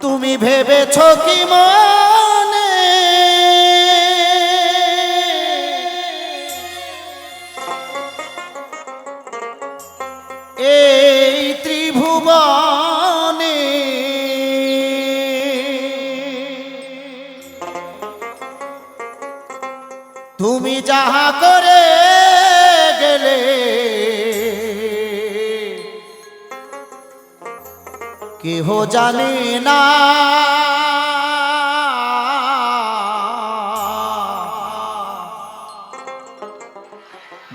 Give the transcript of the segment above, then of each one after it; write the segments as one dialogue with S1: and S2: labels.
S1: তুমি ভেবেছ কি মনে? এই ত্রিভুবনে তুমি যাহা কেহ জানে না।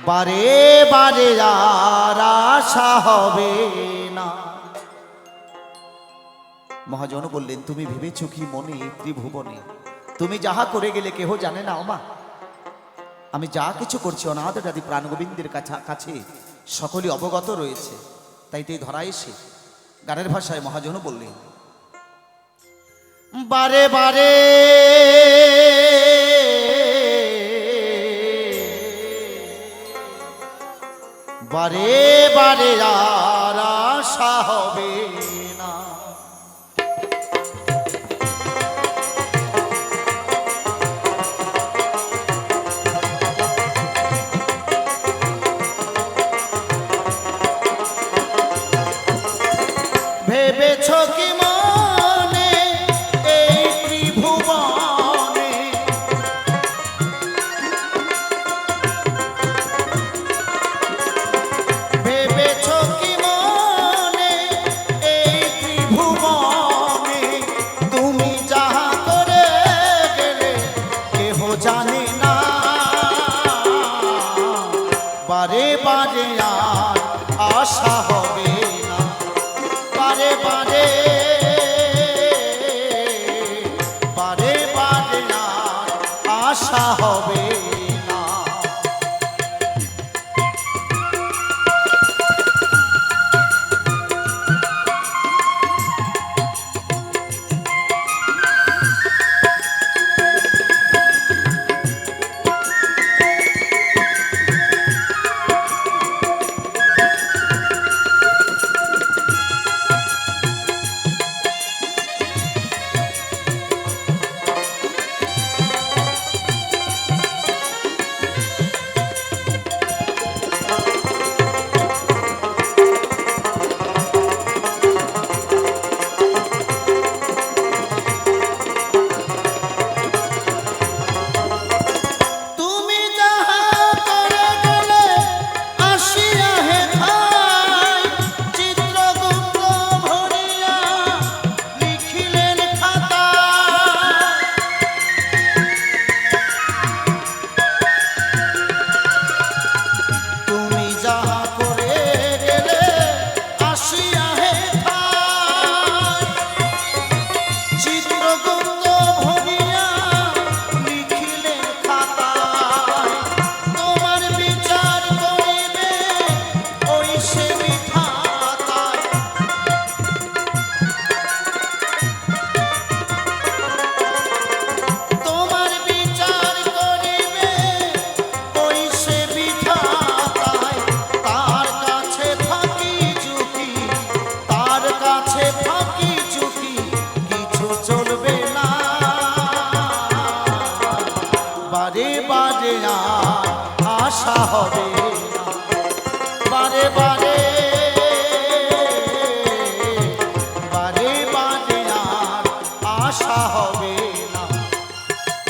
S1: বারে বারে আর আশা হবে না। মহাজন বললেন, তুমি ভেবেছ কি মনে ত্রিভুবনে? তুমি যাহা করে গেলে কেহ জানে না, ওমা? আমি যা কিছু করছি অনাথ দাদি প্রাণগোবিন্দের কাছা- কাছে সকলে অবগত রয়েছে। তাই তাই ধরা এসে গানের ভাষায় মহাজন বললেন। বারে বারে বারে বারে আর আশা হবে।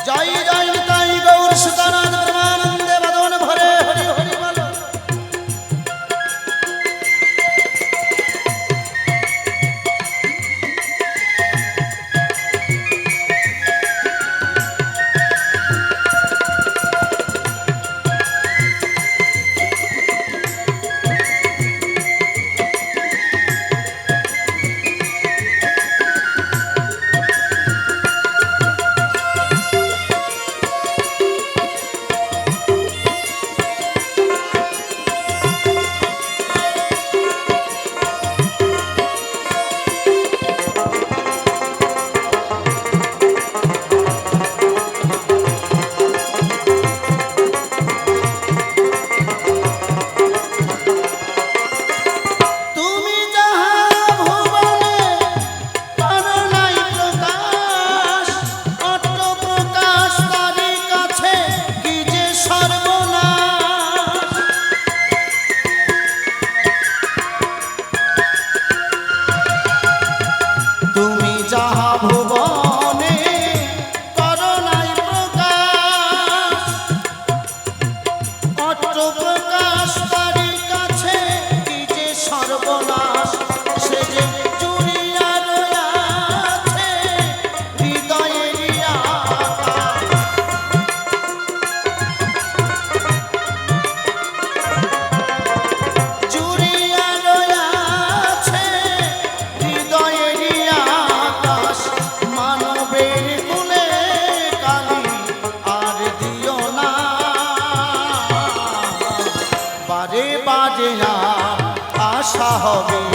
S1: জয় জয় হবে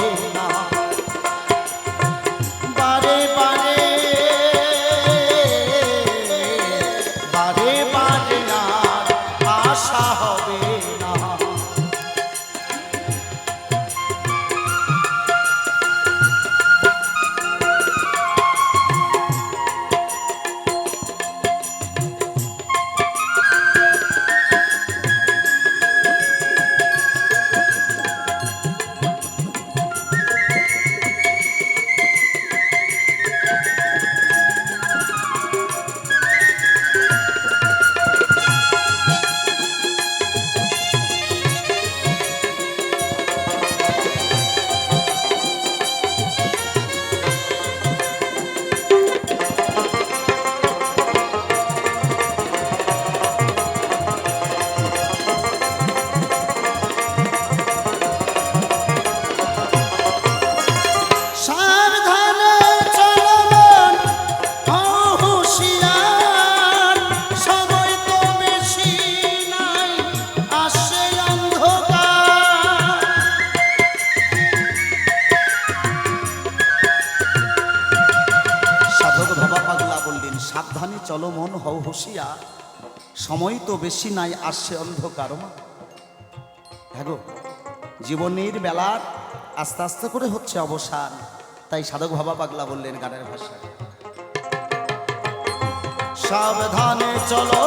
S1: চলমন হও হসিয়া সময় তো বেশি নাই, আসছে অন্ধকার মা। হ্যাঁ জীবনের বেলার আস্তে আস্তে করে হচ্ছে অবসান। তাই সাধক বাবা পাগলা বললেন গানের ভাষায় সাবধানে চলো